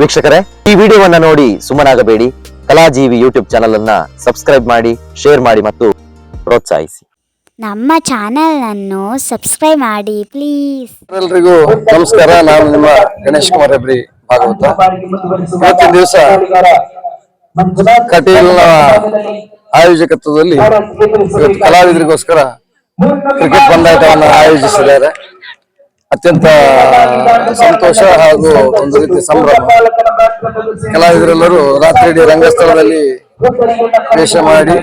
ವೀಕ್ಷಕರೇ ಈ ವಿಡಿಯೋವನ್ನ ನೋಡಿ ಸುಮ್ಮನಾಗಬೇಡಿ. ಕಲಾಜೀವಿ ಯೂಟ್ಯೂಬ್ ಚಾನಲ್ ಅನ್ನ ಸಬ್ಸ್ಕ್ರೈಬ್ ಮಾಡಿ ಶೇರ್ ಮಾಡಿ ಮತ್ತು ಪ್ರೋತ್ಸಾಹಿಸಿ. ನಮ್ಮ ಚಾನೆಲನ್ನು ಸಬ್ಸ್ಕ್ರೈಬ್ ಮಾಡಿ ಪ್ಲೀಸ್ ಎಲ್ರಿಗೂ ನಮಸ್ಕಾರ. ನಾನು ನಿಮ್ಮ ಗಣೇಶ್ ಕುಮಾರ್ ಹೆಬ್ರಿ ಭಾಗವತ. ಇವತ್ತಿನ ದಿವಸ ಕಟೀಲ್ನ ಆಯೋಜಕತ್ವದಲ್ಲಿ ಇವತ್ತು ಕಲಾವಿದರಿಗೋಸ್ಕರ ಕ್ರಿಕೆಟ್ ಪಂದ್ಯಾಟವನ್ನು ಆಯೋಜಿಸಿದ್ದಾರೆ. ಅತ್ಯಂತ ಸಂತೋಷ ಹಾಗೂ ಒಂದು ರೀತಿ ಸಂಭ್ರಮ. ಕಲಾವಿದರೆಲ್ಲರೂ ರಾತ್ರಿ ರಂಗಸ್ಥಳದಲ್ಲಿ ವೇಷ ಮಾಡಿ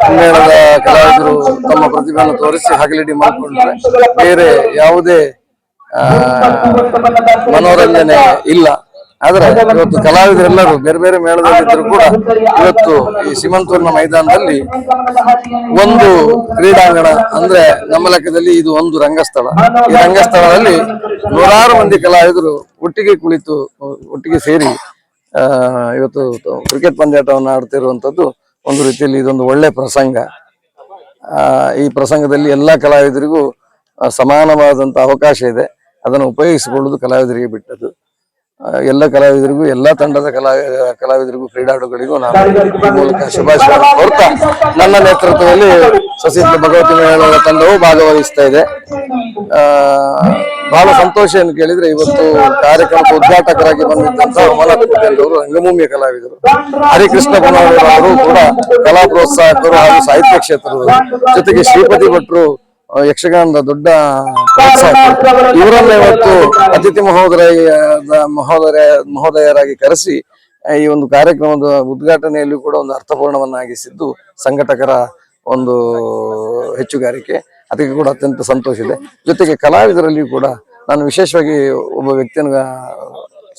ಕನ್ನಡದ ಕಲಾವಿದರು ತಮ್ಮ ಪ್ರತಿಭೆಯನ್ನು ತೋರಿಸಿ ಹಗಲಿಡಿ ಮಾಡಿಕೊಂಡ್ರೆ ಬೇರೆ ಯಾವುದೇ ಮನೋರಂಜನೆ ಇಲ್ಲ. ಆದ್ರೆ ಇವತ್ತು ಕಲಾವಿದರೆಲ್ಲರೂ ಬೇರೆ ಬೇರೆ ಮೇಳದಲ್ಲಿದ್ದರೂ ಕೂಡ ಇವತ್ತು ಈ ಸೀಮಂತೂರಿನ ಮೈದಾನದಲ್ಲಿ ಒಂದು ಕ್ರೀಡಾಂಗಣ ಅಂದ್ರೆ ನಮ್ಮ ಲೆಕ್ಕದಲ್ಲಿ ಇದು ಒಂದು ರಂಗಸ್ಥಳ. ಈ ರಂಗಸ್ಥಳದಲ್ಲಿ ನೂರಾರು ಮಂದಿ ಕಲಾವಿದರು ಒಟ್ಟಿಗೆ ಕುಳಿತು ಒಟ್ಟಿಗೆ ಸೇರಿ ಆ, ಇವತ್ತು ಕ್ರಿಕೆಟ್ ಪಂದ್ಯಾಟವನ್ನು ಆಡ್ತಿರುವಂತದ್ದು ಒಂದು ರೀತಿಯಲ್ಲಿ ಇದೊಂದು ಒಳ್ಳೆ ಪ್ರಸಂಗ. ಆ, ಈ ಪ್ರಸಂಗದಲ್ಲಿ ಎಲ್ಲ ಕಲಾವಿದರಿಗೂ ಸಮಾನವಾದಂತಹ ಸಮಾನವಾದಂತ ಅವಕಾಶ ಇದೆ. ಅದನ್ನು ಉಪಯೋಗಿಸಿಕೊಳ್ಳುವುದು ಕಲಾವಿದರಿಗೆ ಬಿಟ್ಟದ್ದು. ಎಲ್ಲ ಕಲಾವಿದರಿಗೂ, ಎಲ್ಲ ತಂಡದ ಕಲಾ, ಕಲಾವಿದರಿಗೂ, ಕ್ರೀಡಾಳುಗಳಿಗೂ ನಾನು ಈ ಮೂಲಕ ಶುಭಾಶಯ ಕೋರ್ತಾ, ನನ್ನ ನೇತೃತ್ವದಲ್ಲಿ ಸಸಿದ್ಧ ಭಗವತಿ ಮೇಳದ ತಂಡವು ಭಾಗವಹಿಸ್ತಾ ಇದೆ. ಬಹಳ ಸಂತೋಷ ಏನು ಕೇಳಿದ್ರೆ ಇವತ್ತು ಕಾರ್ಯಕ್ರಮದ ಉದ್ಘಾಟಕರಾಗಿ ಬಂದಿದ್ದಂತಹ ಅವರು, ರಂಗಭೂಮಿಯ ಕಲಾವಿದರು. ಹರಿಕೃಷ್ಣ ಅವರು ಕೂಡ ಕಲಾ ಪ್ರೋತ್ಸಾಹಕರು ಹಾಗೂ ಸಾಹಿತ್ಯ ಕ್ಷೇತ್ರದವರು. ಜೊತೆಗೆ ಶ್ರೀಪತಿ ಭಟ್ರು ಯಕ್ಷಗಾನದ ದೊಡ್ಡ ಪ್ರೋತ್ಸಾಹಕರು ಇವರನ್ನ ಇವತ್ತು ಅತಿಥಿ ಮಹೋದಯ ಮಹೋದಯ ಮಹೋದಯರಾಗಿ ಕರೆಸಿ ಈ ಒಂದು ಕಾರ್ಯಕ್ರಮದ ಉದ್ಘಾಟನೆಯಲ್ಲಿ ಕೂಡ ಒಂದು ಅರ್ಥಪೂರ್ಣವನ್ನಾಗಿಸಿದ್ದು ಸಂಘಟಕರ ಒಂದು ಹೆಚ್ಚುಗಾರಿಕೆ. ಅದಕ್ಕೆ ಕೂಡ ಅತ್ಯಂತ ಸಂತೋಷ ಇದೆ. ಜೊತೆಗೆ ಕಲಾವಿದರಲ್ಲಿ ಕೂಡ ನಾನು ವಿಶೇಷವಾಗಿ ಒಬ್ಬ ವ್ಯಕ್ತಿಯನ್ನು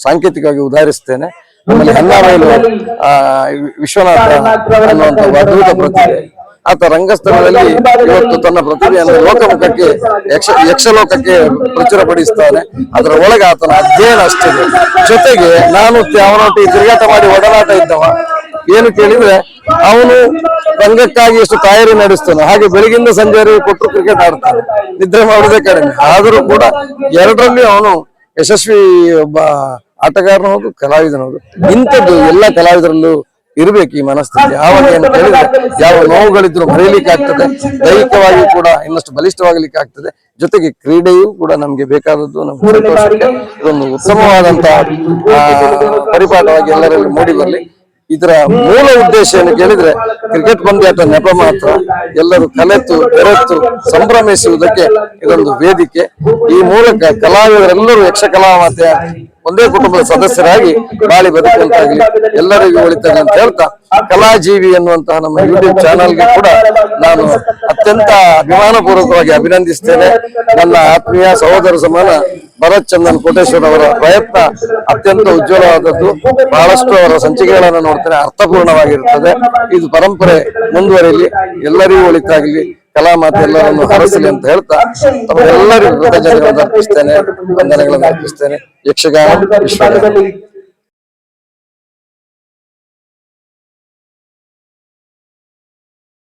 ಸಾಂಕೇತಿಕವಾಗಿ ಉದಾಹರಿಸ್ತೇನೆ. ನಮ್ಮಲ್ಲಿ ವಿಶ್ವನಾಥ ಅನ್ನುವಂಥ ಅದ್ಭುತ ಪ್ರತಿಭೆ. ಆತ ರಂಗಸ್ಥಳದಲ್ಲಿ ಇವತ್ತು ತನ್ನ ಪ್ರತಿಭೆಯನ್ನು ಲೋಕಮುಖಕ್ಕೆ ಯಕ್ಷ ಯಕ್ಷಲೋಕಕ್ಕೆ ಪ್ರಚುರಪಡಿಸ್ತಾನೆ ಅದರ ಒಳಗೆ ಆತನ ಅಧ್ಯಯನ ಅಷ್ಟಿದೆ ಜೊತೆಗೆ ನಾನು ಅವನೊಟ್ಟಿಗೆ ತಿರುಗಾಟ ಮಾಡಿ ಒಡನಾಟ ಇದ್ದವ. ಏನು ಕೇಳಿದ್ರೆ ಅವನು ರಂಗಕ್ಕಾಗಿ ಎಷ್ಟು ತಯಾರಿ ನಡೆಸ್ತಾನೆ ಹಾಗೆ ಬೆಳಗಿಂದ ಸಂಜೆವರೆಗೆ ಕೊಟ್ಟರು ಕ್ರಿಕೆಟ್ ಆಡ್ತಾನೆ. ನಿದ್ರೆ ಮಾಡೋದೇ ಕಡಿಮೆ. ಆದರೂ ಕೂಡ ಎರಡರಲ್ಲಿ ಅವನು ಯಶಸ್ವಿ ಒಬ್ಬ ಆಟಗಾರನ ಹೌದು ಕಲಾವಿದನ ಹೌದು. ಇಂಥದ್ದು ಎಲ್ಲ ಕಲಾವಿದರಲ್ಲೂ ಇರ್ಬೇಕು ಈ ಮನಸ್ಥಿತಿ. ಯಾವಾಗ ಏನು ಕೇಳಿದ್ರೆ ಯಾವ ನೋವುಗಳಿದ್ರು ಬರೀಲಿಕ್ಕೆ ಆಗ್ತದೆ. ದೈಹಿಕವಾಗಿ ಕೂಡ ಇನ್ನಷ್ಟು ಬಲಿಷ್ಠವಾಗಲಿಕ್ಕೆ ಆಗ್ತದೆ. ಜೊತೆಗೆ ಕ್ರೀಡೆಯೂ ಕೂಡ ನಮ್ಗೆ ಬೇಕಾದದ್ದು ಇದೊಂದು ಉತ್ತಮವಾದಂತಹ ಪರಿಪಾಠವಾಗಿ ಎಲ್ಲರಲ್ಲಿ ಮೂಡಿ ಬರಲಿ. ಇದರ ಮೂಲ ಉದ್ದೇಶ ಏನು ಕೇಳಿದ್ರೆ ಕ್ರಿಕೆಟ್ ಪಂದ್ಯಾಟ ನೆಪ ಮಾತ್ರ. ಎಲ್ಲರೂ ಕಲೆತು, ಬೆರೆತು ಸಂಭ್ರಮಿಸುವುದಕ್ಕೆ ಇದೊಂದು ವೇದಿಕೆ. ಈ ಮೂಲಕ ಕಲಾವಿದರೆಲ್ಲರೂ ಯಕ್ಷ ಮತ್ತೆ ಒಂದೇ ಕುಟುಂಬದ ಸದಸ್ಯರಾಗಿ ಬಾಳಿ ಬದುಕುವಂತಾಗಲಿ, ಎಲ್ಲರಿಗೂ ಒಳಿತಾಗಲಿ ಅಂತ ಹೇಳ್ತಾ, ಕಲಾಜೀವಿ ಎನ್ನುವಂತಹ ನಮ್ಮ ಯೂಟ್ಯೂಬ್ ಚಾನಲ್ಗೆ ಕೂಡ ನಾನು ಅತ್ಯಂತ ಅಭಿಮಾನಪೂರ್ವಕವಾಗಿ ಅಭಿನಂದಿಸ್ತೇನೆ. ನನ್ನ ಆತ್ಮೀಯ ಸಹೋದರ ಸಮಾನ ಭರತ್ ಚಂದನ್ ಕೋಟೇಶ್ವರ್ ಅವರ ಪ್ರಯತ್ನ ಅತ್ಯಂತ ಉಜ್ವಲವಾದದ್ದು. ಬಹಳಷ್ಟು ಅವರ ಸಂಚಿಕೆಗಳನ್ನು ನೋಡ್ತೇನೆ, ಅರ್ಥಪೂರ್ಣವಾಗಿರುತ್ತದೆ. ಇದು ಪರಂಪರೆ ಮುಂದುವರಿಯಲಿ ಎಲ್ಲರಿಗೂ ಒಳಿತಾಗಲಿ. ಕಲಾ ಮಾತೆಲ್ಲರನ್ನು ಹರಸಲಿ ಅಂತ ಹೇಳ್ತಾ ತಮ್ಮೆಲ್ಲರಿಗೂ ಕೃತಜ್ಞತೆಗಳನ್ನು ಅರ್ಪಿಸ್ತೇನೆ ವಂದನೆಗಳನ್ನು ಅರ್ಪಿಸ್ತೇನೆ. ಯಕ್ಷಗಾನ ವಿಶ್ವಗಾನ.